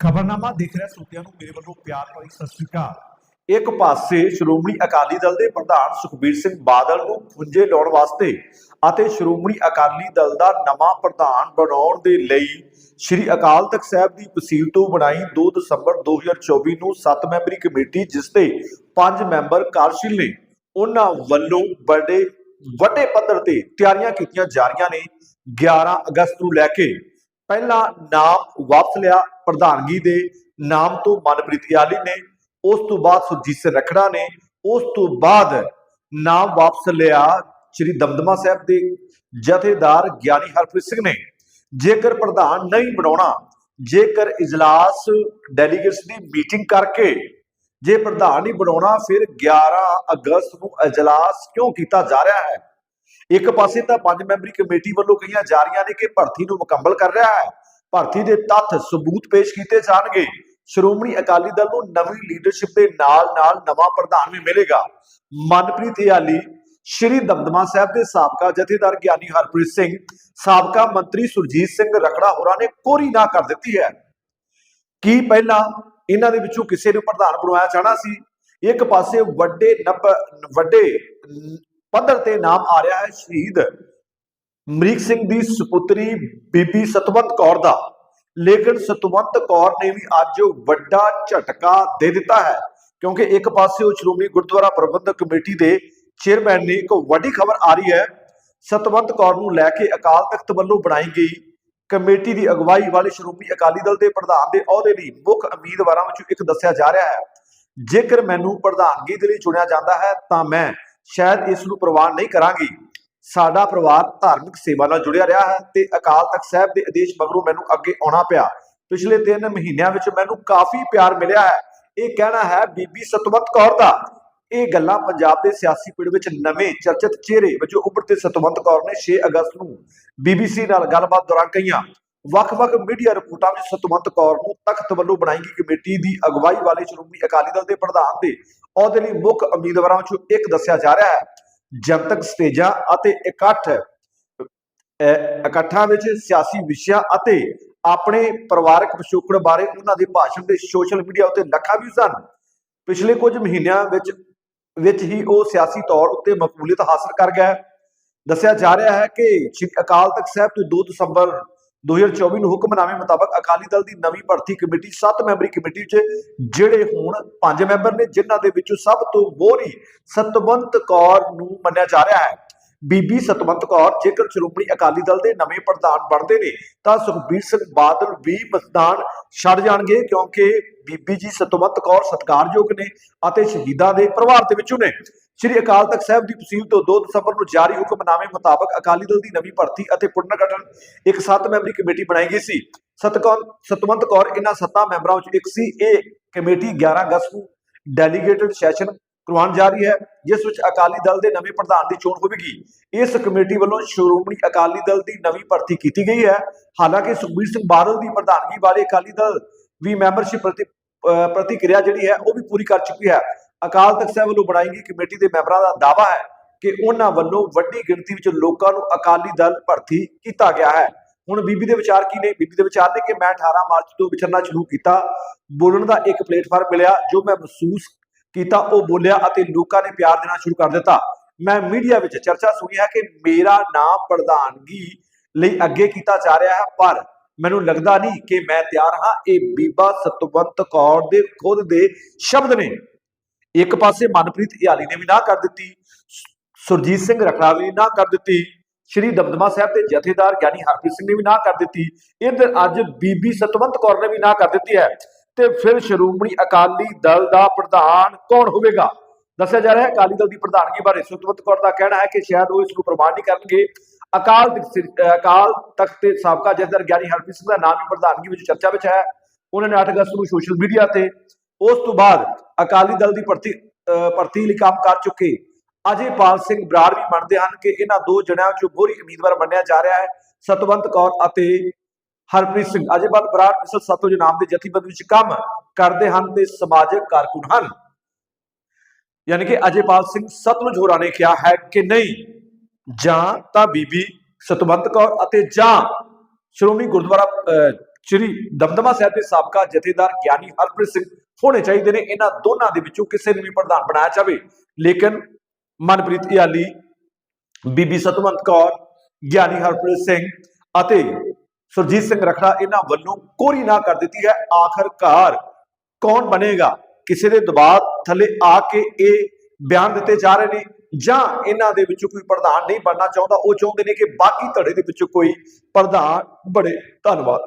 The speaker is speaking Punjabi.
ਖਬਰਨਾਮਾ ਦੇਖ ਰਿਹਾ ਸਰੋਤਿਆਂ ਨੂੰ, ਮੇਰੇ ਵੱਲੋਂ ਪਿਆਰ ਭਰੀ ਸਤਿ ਸ੍ਰੀ ਅਕਾਲ। ਇੱਕ ਪਾਸੇ ਸ਼੍ਰੋਮਣੀ ਅਕਾਲੀ ਦਲ ਦੇ ਪ੍ਰਧਾਨ ਸੁਖਬੀਰ ਸਿੰਘ ਬਾਦਲ ਨੂੰ ਖੁੰਝੇ ਲਾਉਣ ਵਾਸਤੇ ਅਤੇ ਸ਼੍ਰੋਮਣੀ ਅਕਾਲੀ ਦਲ ਦਾ ਨਵਾਂ ਪ੍ਰਧਾਨ ਬਣਾਉਣ ਦੇ ਲਈ ਸ਼੍ਰੀ ਅਕਾਲ ਤਖਤ ਸਾਹਿਬ ਦੀ ਵਸੀਲ ਤੋਂ ਬਣਾਈ 2 ਦਸੰਬਰ 2024 ਨੂੰ 7 ਮੈਂਬਰੀ ਕਮੇਟੀ, ਜਿਸ ਤੇ 5 ਮੈਂਬਰ ਕਾਰਜਸ਼ੀਲ ਨੇ। ਉਹਨਾਂ ਵੱਲੋਂ ਬੜੇ ਵੱਡੇ ਪੱਧਰ ਤੇ ਤਿਆਰੀਆਂ ਕੀਤੀਆਂ ਜਾ ਰਹੀਆਂ ਨੇ 11 ਅਗਸਤ ਨੂੰ ਲੈ ਕੇ। ਪਹਿਲਾ ਨਾਮ ਵਾਪਸ ਲਿਆ ਪ੍ਰਧਾਨਗੀ ਦੇ ਨਾਮ ਤੋਂ ਮਨਪ੍ਰੀਤ ਯਾਲੀ ਨੇ, ਉਸ ਤੋਂ ਬਾਅਦ ਸੁਰਜੀਤ ਸਿੰਘ ਰਖੜਾ ਨੇ, ਉਸ ਤੋਂ ਬਾਅਦ ਨਾਮ ਵਾਪਸ ਲਿਆ ਸ੍ਰੀ ਦਮਦਮਾ ਸਾਹਿਬ ਦੇ ਜਥੇਦਾਰ ਗਿਆਨੀ ਹਰਪ੍ਰੀਤ ਸਿੰਘ ਨੇ। ਜੇਕਰ ਪ੍ਰਧਾਨ ਨਹੀਂ ਬਣਾਉਣਾ, ਜੇਕਰ ਇਜਲਾਸ ਡੈਲੀਗੇਟਸ ਦੀ ਮੀਟਿੰਗ ਕਰਕੇ ਜੇ ਪ੍ਰਧਾਨ ਨਹੀਂ ਬਣਾਉਣਾ, ਫਿਰ 11 ਅਗਸਤ ਨੂੰ ਇਜਲਾਸ ਕਿਉਂ ਕੀਤਾ ਜਾ ਰਿਹਾ ਹੈ? ਇੱਕ ਪਾਸੇ ਤਾਂ ਪੰਜ ਮੈਂਬਰੀ ਕਮੇਟੀ ਵੱਲੋਂ ਕਹੀਆਂ ਜਾ ਰਹੀਆਂ ਨੇ ਕਿ ਭਰਤੀ ਨੂੰ ਮੁਕੰਮਲ ਕਰ ਰਿਹਾ ਹੈ। ਭਰਤੀ ਦੇ ਤੱਥ ਸਬੂਤ ਪੇਸ਼ ਕੀਤੇ ਜਾਣਗੇ। ਸ਼੍ਰੋਮਣੀ ਅਕਾਲੀ ਦਲ ਨੂੰ ਨਵੀਂ ਲੀਡਰਸ਼ਿਪ ਦੇ ਨਾਲ-ਨਾਲ ਨਵਾਂ ਪ੍ਰਧਾਨ ਵੀ ਮਿਲੇਗਾ। ਮਨਪ੍ਰੀਤ ਯਾਲੀ, ਸ਼੍ਰੀ ਦਮਦਮਾ ਸਾਹਿਬ ਦੇ ਸਾਬਕਾ ਜਥੇਦਾਰ ਗਿਆਨੀ ਹਰਪ੍ਰੀਤ ਸਿੰਘ, ਸਾਬਕਾ ਮੰਤਰੀ ਸੁਰਜੀਤ ਸਿੰਘ ਰਖੜਾ ਹੋਰਾਂ ਨੇ ਕੋਰੀ ਨਾ ਕਰ ਦਿੱਤੀ ਹੈ। ਕੀ ਪਹਿਲਾਂ ਇਹਨਾਂ ਦੇ ਵਿੱਚੋਂ ਕਿਸੇ ਨੂੰ ਪ੍ਰਧਾਨ ਬਣਾਇਆ ਜਾਣਾ ਸੀ? ਇੱਕ ਪਾਸੇ ਵੱਡੇ ਨੰਬ ਵੱਡੇ ਪੱਧਰ ਤੇ ਨਾਮ ਆ ਰਿਹਾ ਹੈ ਸ਼ਹੀਦ ਅਮਰੀਕ ਸਿੰਘ ਦੀ ਸੁਪੁੱਤਰੀ ਬੀਬੀ ਸਤਵੰਤ ਕੌਰ ਦਾ। ਲੇਕਿਨ ਸਤਵੰਤ ਕੌਰ ਨੇ ਵੀ ਅੱਜ ਵੱਡਾ ਝਟਕਾ ਦੇ ਦਿੱਤਾ ਹੈ, ਕਿਉਂਕਿ ਇੱਕ ਪਾਸੇ ਉਹ ਸ਼੍ਰੋਮਣੀ ਗੁਰਦੁਆਰਾ ਪ੍ਰਬੰਧਕ ਕਮੇਟੀ ਦੇ ਚੇਅਰਮੈਨ ਨੇ ਇੱਕ ਵੱਡੀ ਖਬਰ ਆ ਰਹੀ ਹੈ। ਸਤਵੰਤ ਕੌਰ ਨੂੰ ਲੈ ਕੇ ਅਕਾਲ ਤਖਤ ਵੱਲੋਂ ਬਣਾਈ ਗਈ ਕਮੇਟੀ ਦੀ ਅਗਵਾਈ ਵਾਲੇ ਸ਼੍ਰੋਮਣੀ ਅਕਾਲੀ ਦਲ ਦੇ ਪ੍ਰਧਾਨ ਦੇ ਅਹੁਦੇ ਲਈ ਮੁੱਖ ਉਮੀਦਵਾਰਾਂ ਵਿੱਚੋਂ ਇੱਕ ਦੱਸਿਆ ਜਾ ਰਿਹਾ ਹੈ। ਜੇਕਰ ਮੈਨੂੰ ਪ੍ਰਧਾਨਗੀ ਦੇ ਲਈ ਚੁਣਿਆ ਜਾਂਦਾ ਹੈ ਤਾਂ ਮੈਂ ਸ਼ਾਇਦ ਇਸ ਨੂੰ ਪ੍ਰਵਾਨ ਨਹੀਂ ਕਰਾਂਗੀ। ਸਾਡਾ ਪਰਿਵਾਰ ਧਾਰਮਿਕ ਸੇਵਾ ਨਾਲ ਜੁੜਿਆ ਰਿਹਾ ਹੈ ਤੇ ਅਕਾਲ ਤਖਤ ਸਾਹਿਬ ਦੇ ਆਦੇਸ਼ ਮਗਰੋਂ ਮੈਨੂੰ ਅੱਗੇ ਆਉਣਾ ਪਿਆ। ਪਿਛਲੇ 3 ਮਹੀਨਿਆਂ ਵਿੱਚ ਮੈਨੂੰ ਕਾਫੀ ਪਿਆਰ ਮਿਲਿਆ ਹੈ। ਇਹ ਕਹਿਣਾ ਹੈ, ਬੀਬੀ ਸਤਵੰਤ ਕੌਰ ਦਾ। ਇਹ ਗੱਲਾਂ ਪੰਜਾਬ ਦੇ ਸਿਆਸੀ ਪੀੜ ਵਿੱਚ ਨਵੇਂ ਚਰਚਿਤ ਚਿਹਰੇ ਵਜੋਂ ਉੱਭਰਦੇ ਸਤਵੰਤ ਕੌਰ ਨੇ 6 ਅਗਸਤ ਨੂੰ ਬੀਬੀਸੀ ਨਾਲ ਗੱਲਬਾਤ ਦੌਰਾਨ ਕਹੀਆਂ ਵੱਖ-ਵੱਖ ਮੀਡੀਆ ਰਿਪੋਰਟਾਂ ਵਿੱਚ ਸਤਵੰਤ ਕੌਰ ਨੂੰ ਤਖਤ ਵੱਲੋਂ ਬਣਾਈ ਗਈ ਕਮੇਟੀ ਦੀ ਅਗਵਾਈ ਵਾਲੇ ਸ਼੍ਰੋਮਣੀ ਅਕਾਲੀ ਦਲ ਦੇ ਪ੍ਰਧਾਨ ਦੇ ਅਹੁਦੇ ਲਈ ਮੁੱਖ ਉਮੀਦਵਾਰਾਂ ਵਿੱਚੋਂ ਇੱਕ ਦੱਸਿਆ ਜਾ ਰਿਹਾ ਹੈ। ਜਨਤਕ ਸਟੇਜਾਂ ਅਤੇ ਇਕੱਠ ਇਕੱਠਾਂ ਵਿੱਚ ਸਿਆਸੀ ਵਿਸ਼ਿਆਂ ਅਤੇ ਆਪਣੇ ਪਰਿਵਾਰਕ ਪਿਛੋਕੜ ਬਾਰੇ ਉਹਨਾਂ ਦੇ ਭਾਸ਼ਣ ਦੇ ਸੋਸ਼ਲ ਮੀਡੀਆ ਉੱਤੇ ਲੱਖਾਂ ਵੀ ਸਨ ਪਿਛਲੇ ਕੁਝ ਮਹੀਨਿਆਂ ਵਿੱਚ ਵਿੱਚ ਹੀ ਉਹ ਸਿਆਸੀ ਤੌਰ ਉੱਤੇ ਮਕਬੂਲੀਅਤ ਹਾਸਲ ਕਰ ਗਿਆ ਦੱਸਿਆ ਜਾ ਰਿਹਾ ਹੈ ਕਿ ਅਕਾਲ ਤਖਤ ਸਾਹਿਬ ਤੋਂ 2 ਦਸੰਬਰ 2024 ਨੂੰ ਹੁਕਮਨਾਮੇ ਮੁਤਾਬਕ ਅਕਾਲੀ ਦਲ ਦੀ ਨਵੀਂ ਭਰਤੀ ਕਮੇਟੀ 7 ਮੈਂਬਰੀ ਕਮੇਟੀ 'ਚ ਜਿਹੜੇ ਹੁਣ ਪੰਜ ਮੈਂਬਰ ਨੇ, ਜਿਨ੍ਹਾਂ ਦੇ ਵਿੱਚੋਂ ਸਭ ਤੋਂ ਮੋਹਰੀ ਸਤਵੰਤ ਕੌਰ ਨੂੰ ਮੰਨਿਆ ਜਾ ਰਿਹਾ ਹੈ। ਬੀਬੀ ਸਤਵੰਤ ਕੌਰ ਜੇਕਰ ਸ਼੍ਰੋਮਣੀ ਅਕਾਲੀ ਦਲ ਦੇ ਨਵੇਂ ਪ੍ਰਧਾਨ ਬਣਦੇ ਨੇ, ਤਾਂ ਸੁਖਬੀਰ ਸਿੰਘ ਬਾਦਲ ਵੀ ਮਸਦਾਨ ਛੱਡ ਜਾਣਗੇ ਕਿਉਂਕਿ ਬੀਬੀ ਜੀ ਸਤਵੰਤ ਕੌਰ ਸਤਿਕਾਰਯੋਗ ਨੇ ਅਤੇ ਸ਼ਹੀਦਾਂ ਦੇ ਪਰਿਵਾਰ ਦੇ ਵਿੱਚੋਂ ਨੇ। ਸ੍ਰੀ ਅਕਾਲ ਤਖਤ ਸਾਹਿਬ ਦੀ ਤਹਿਸੀਲ ਤੋਂ 2 ਦਸੰਬਰ ਨੂੰ ਜਾਰੀ ਹੁਕਮਨਾਮੇ ਮੁਤਾਬਕ ਅਕਾਲੀ ਦਲ ਦੀ ਨਵੀਂ ਭਰਤੀ ਅਤੇ ਪੁਨਰ ਇੱਕ ਸੱਤ ਮੈਂਬਰੀ ਕਮੇਟੀ ਬਣਾਈ ਗਈ ਸੀ। ਸਤਵੰਤ ਕੌਰ ਇਹਨਾਂ ਸੱਤਾਂ ਮੈਂਬਰਾਂ ਵਿੱਚੋਂ ਇੱਕ ਸੀ। ਇਹ ਕਮੇਟੀ 11 ਅਗਸਤ ਨੂੰ ਡੈਲੀਗੇਟਡ ਸੈਸ਼ਨ ਕਰਵਾਉਣ ਜਾ ਰਹੀ ਹੈ, ਜਿਸ ਵਿੱਚ ਅਕਾਲੀ ਦਲ ਦੇ ਨਵੇਂ ਪ੍ਰਧਾਨ ਦੀ ਚੋਣ ਹੋਵੇਗੀ। ਇਸ ਕਮੇਟੀ ਵੱਲੋਂ ਸ਼੍ਰੋਮਣੀ ਅਕਾਲੀ ਦਲ ਦੀ ਨਵੀਂ ਭਰਤੀ ਕੀਤੀ ਗਈ ਹੈ। ਹਾਲਾਂਕਿ ਸੁਖਬੀਰ ਸਿੰਘ ਬਾਦਲ ਦੀ ਪ੍ਰਧਾਨਗੀ ਵਾਲੇ ਅਕਾਲੀ ਦਲ ਵੀ ਮੈਂਬਰਸ਼ਿਪ ਪ੍ਰਤੀਕਿਰਿਆ ਜਿਹੜੀ ਹੈ ਉਹ ਵੀ ਪੂਰੀ ਕਰ ਚੁੱਕੀ ਹੈ। ਅਕਾਲ ਤਖਤ ਸਾਹਿਬ ਵੱਲੋਂ ਬਣਾਈ ਗਈ ਕਮੇਟੀ ਦੇ ਮੈਂਬਰਾਂ ਦਾ ਦਾਅਵਾ ਹੈ ਕਿ ਉਹਨਾਂ ਵੱਲੋਂ ਵੱਡੀ ਗਿਣਤੀ ਵਿੱਚ ਲੋਕਾਂ ਨੂੰ ਅਕਾਲੀ ਦਲ ਭਰਤੀ ਕੀਤਾ ਗਿਆ ਹੈ। ਹੁਣ ਬੀਬੀ ਦੇ ਵਿਚਾਰ ਕੀ ਨੇ? ਬੀਬੀ ਦੇ ਵਿਚਾਰ ਨੇ ਕਿ ਮੈਂ 18 ਮਾਰਚ ਤੋਂ ਵਿਚਰਨਾ ਸ਼ੁਰੂ ਕੀਤਾ। ਬੋਲਣ ਦਾ ਇੱਕ ਪਲੇਟਫਾਰਮ ਮਿਲਿਆ, ਜੋ ਮੈਂ ਮਹਿਸੂਸ ਕੀਤਾ, ਉਹ ਬੋਲਿਆ ਅਤੇ ਲੋਕਾਂ ਨੇ ਪਿਆਰ ਦੇਣਾ ਸ਼ੁਰੂ ਕਰ ਦਿੱਤਾ। ਮੈਂ ਮੀਡੀਆ ਵਿੱਚ ਚਰਚਾ ਸੁਣੀ ਹੈ ਕਿ ਮੇਰਾ ਨਾਮ ਪ੍ਰਧਾਨਗੀ ਲਈ ਅੱਗੇ ਕੀਤਾ ਜਾ ਰਿਹਾ ਹੈ, ਪਰ ਮੈਨੂੰ ਲੱਗਦਾ ਨਹੀਂ ਕਿ ਮੈਂ ਤਿਆਰ ਹਾਂ। ਇਹ ਬੀਬਾ ਸਤਵੰਤ ਕੌਰ ਦੇ ਖੁਦ ਦੇ ਸ਼ਬਦ ਨੇ। ਇੱਕ ਪਾਸੇ ਮਨਪ੍ਰੀਤ ਇਆਲੀ ਨੇ ਵੀ ਨਾ ਕਰ ਦਿੱਤੀ। ਸੁਰਜੀਤ ਸਿੰਘ ਰਖੜਾ ਨੇ ਨਾ ਕਰ ਦਿੱਤੀ। ਸ਼੍ਰੀ ਦਮਦਮਾ ਸਾਹਿਬ ਦੇ ਜਥੇਦਾਰ ਗਿਆਨੀ ਹਰਪ੍ਰੀਤ ਸਿੰਘ ਨੇ ਵੀ ਨਾ ਕਰ ਦਿੱਤੀ। ਇੱਧਰ ਅੱਜ ਬੀਬੀ ਸਤਵੰਤ ਕੌਰ ਨੇ ਵੀ ਨਾ ਕਰ ਦਿੱਤੀ ਹੈ। ਤੇ ਫਿਰ ਸ਼੍ਰੋਮਣੀ ਅਕਾਲੀ ਦਲ ਦਾ ਪ੍ਰਧਾਨ ਕੌਣ ਹੋਵੇਗਾ? ਦੱਸਿਆ ਜਾ ਰਿਹਾ ਹੈ ਅਕਾਲੀ ਦਲ ਦੀ ਪ੍ਰਧਾਨਗੀ ਬਾਰੇ। ਸਤਵੰਤ ਕੌਰ ਦਾ ਕਹਿਣਾ ਹੈ ਕਿ ਸ਼ਾਇਦ ਉਹ ਇਸ ਨੂੰ ਪ੍ਰਵਾਨ ਨਹੀਂ ਕਰਨਗੇ। ਅਕਾਲ ਅਕਾਲ ਤਖਤ ਦੇ ਸਾਬਕਾ ਜਥੇਦਾਰ ਗਿਆਨੀ ਹਰਪ੍ਰੀਤ ਸਿੰਘ ਦਾ ਨਾਮ ਵੀ ਪ੍ਰਧਾਨਗੀ ਵਿੱਚ ਚਰਚਾ ਵਿੱਚ ਹੈ। ਉਹਨਾਂ ਨੇ 8 ਅਗਸਤ ਨੂੰ ਸੋਸ਼ਲ ਮੀਡੀਆ ਤੇ ਉਸ ਤੋਂ ਬਾਅਦ ਅਕਾਲੀ ਦਲ ਦੀ ਭਰਤੀ ਭਰਤੀ ਲਈ ਕੰਮ ਕਰ ਚੁੱਕੇ ਅਜੇਪਾਲ ਸਿੰਘ ਬਰਾੜ ਵੀ ਮੰਨਦੇ ਹਨ ਕਿ ਇਹਨਾਂ ਦੋ ਜਣਿਆਂ ਚੋਂ ਮੋਹਰੀ ਉਮੀਦਵਾਰ ਮੰਨਿਆ ਜਾ ਰਿਹਾ ਹੈ, ਸਤਵੰਤ ਕੌਰ ਅਤੇ ਹਰਪ੍ਰੀਤ ਸਿੰਘ। ਅਜੇਪਾਲ ਬਰਾੜ ਮਿਸਲ ਸਤੋਜ ਨਾਮ ਦੇ ਜਥੇਬੰਦੀ ਵਿੱਚ ਕੰਮ ਕਰਦੇ ਹਨ ਤੇ ਸਮਾਜਿਕ ਕਾਰਕੁਨ ਹਨ। ਯਾਨੀ ਕਿ ਅਜੇਪਾਲ ਸਿੰਘ ਸਤਲੁਜ ਹੋਰਾਂ ਨੇ ਕਿਹਾ ਹੈ ਕਿ ਨਹੀਂ ਜਾਂ ਤਾਂ ਬੀਬੀ ਸਤਵੰਤ ਕੌਰ ਅਤੇ ਜਾਂ ਸ਼੍ਰੋਮਣੀ ਗੁਰਦੁਆਰਾ ਅਹ, ਸ਼੍ਰੀ ਦਮਦਮਾ ਸਾਹਿਬ ਦੇ ਸਾਬਕਾ ਜਥੇਦਾਰ ਗਿਆਨੀ ਹਰਪ੍ਰੀਤ ਸਿੰਘ ਹੋਣੇ ਚਾਹੀਦੇ ਨੇ। ਇਹਨਾਂ ਦੋਨਾਂ ਦੇ ਵਿੱਚੋਂ ਕਿਸੇ ਨੂੰ ਵੀ ਪ੍ਰਧਾਨ ਬਣਾਇਆ ਜਾਵੇ। ਲੇਕਿਨ ਮਨਪ੍ਰੀਤ ਇਆਲੀ ਬੀਬੀ ਸਤਵੰਤ ਕੌਰ ਗਿਆਨੀ ਹਰਪ੍ਰੀਤ ਸਿੰਘ ਅਤੇ ਸੁਰਜੀਤ ਸਿੰਘ ਰਖੜਾ ਇਹਨਾਂ ਵੱਲੋਂ ਕੋਰੀ ਨਾ ਕਰ ਦਿੱਤੀ ਹੈ। ਆਖਰਕਾਰ ਕੌਣ ਬਣੇਗਾ? ਕਿਸੇ ਦੇ ਦਬਾਅ ਥੱਲੇ ਆ ਕੇ ਇਹ ਬਿਆਨ ਦਿੱਤੇ ਜਾ ਰਹੇ ਨੇ। ਜਾਂ ਇਹਨਾਂ ਦੇ ਵਿੱਚੋਂ ਕੋਈ ਪ੍ਰਧਾਨ ਨਹੀਂ ਬਣਨਾ ਚਾਹੁੰਦਾ, ਉਹ ਚਾਹੁੰਦੇ ਨੇ ਕਿ ਬਾਕੀ ਧੜੇ ਦੇ ਵਿੱਚੋਂ ਕੋਈ ਪ੍ਰਧਾਨ ਬਣੇ। ਧੰਨਵਾਦ।